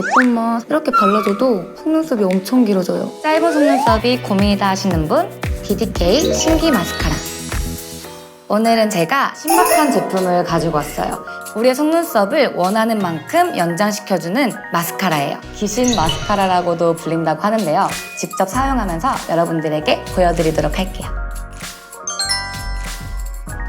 몇 번만 이렇게 발라줘도 속눈썹이 엄청 길어져요. 짧은 속눈썹이 고민이다 하시는 분 BDK 신기 마스카라. 오늘은 제가 신박한 제품을 가지고 왔어요. 우리의 속눈썹을 원하는 만큼 연장시켜주는 마스카라예요. 귀신 마스카라라고도 불린다고 하는데요. 직접 사용하면서 여러분들에게 보여드리도록 할게요.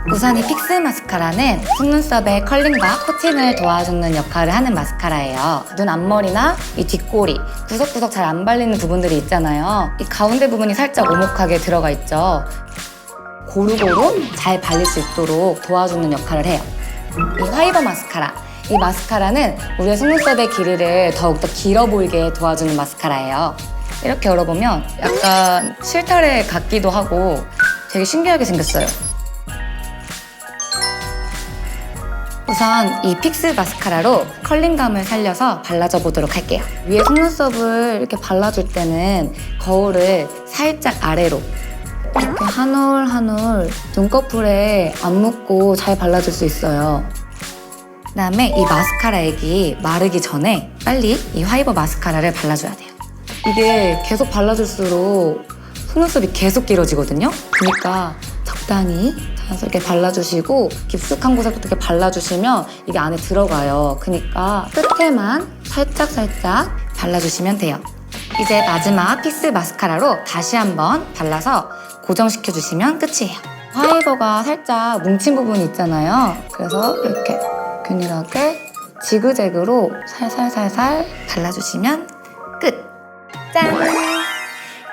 우선 이 픽스 마스카라는 속눈썹의 컬링과 코팅을 도와주는 역할을 하는 마스카라예요. 눈 앞머리나 이 뒷꼬리, 구석구석 잘 안 발리는 부분들이 있잖아요. 이 가운데 부분이 살짝 오목하게 들어가 있죠. 고루고루 잘 발릴 수 있도록 도와주는 역할을 해요. 이 화이버 마스카라. 이 마스카라는 우리의 속눈썹의 길이를 더욱더 길어 보이게 도와주는 마스카라예요. 이렇게 열어보면 약간 실타래 같기도 하고 되게 신기하게 생겼어요. 우선 이 픽스 마스카라로 컬링감을 살려서 발라줘 보도록 할게요. 위에 속눈썹을 이렇게 발라줄 때는 거울을 살짝 아래로 이렇게 한 올 한 올 눈꺼풀에 안 묻고 잘 발라줄 수 있어요. 그다음에 이 마스카라 액이 마르기 전에 빨리 이 화이버 마스카라를 발라줘야 돼요. 이게 계속 발라줄수록 속눈썹이 계속 길어지거든요. 그러니까 적당히 자연스럽게 발라주시고 깊숙한 곳에부터 이렇게 발라주시면 이게 안에 들어가요. 그러니까 끝에만 살짝 살짝 발라주시면 돼요. 이제 마지막 픽스 마스카라로 다시 한번 발라서 고정시켜 주시면 끝이에요. 화이버가 살짝 뭉친 부분이 있잖아요. 그래서 이렇게 균일하게 지그재그로 살살살살 발라주시면 끝. 짠!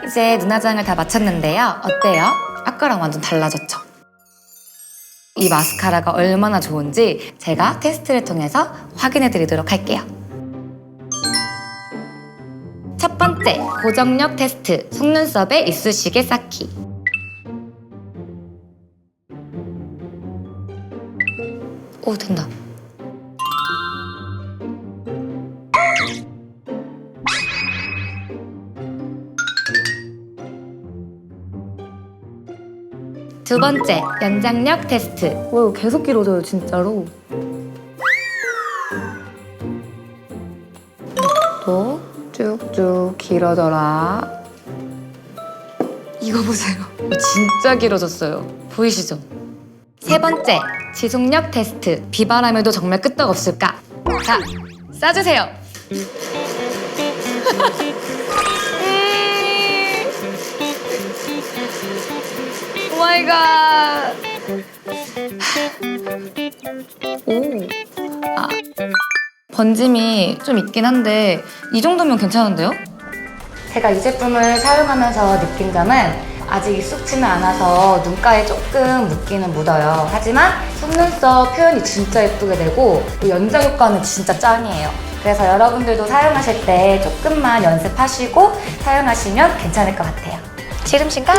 이제 눈화장을 다 마쳤는데요. 어때요? 아까랑 완전 달라졌죠? 이 마스카라가 얼마나 좋은지 제가 테스트를 통해서 확인해 드리도록 할게요. 첫 번째, 고정력 테스트. 속눈썹에 이쑤시개 쌓기. 오, 된다. 두 번째, 연장력 테스트. 와, 이거 계속 길어져요, 진짜로. 또 쭉쭉 길어져라. 이거 보세요. 진짜 길어졌어요. 보이시죠? 세 번째, 지속력 테스트. 비바람에도 정말 끄떡없을까? 자, 싸주세요. 마이 갓. 오. 아. 번짐이 좀 있긴 한데 이 정도면 괜찮은데요? 제가 이 제품을 사용하면서 느낀 점은 아직 익숙치는 않아서 눈가에 조금 묻기는 묻어요. 하지만 속눈썹 표현이 진짜 예쁘게 되고 그 연장 효과는 진짜 짱이에요. 그래서 여러분들도 사용하실 때 조금만 연습하시고 사용하시면 괜찮을 것 같아요. 지름 시간!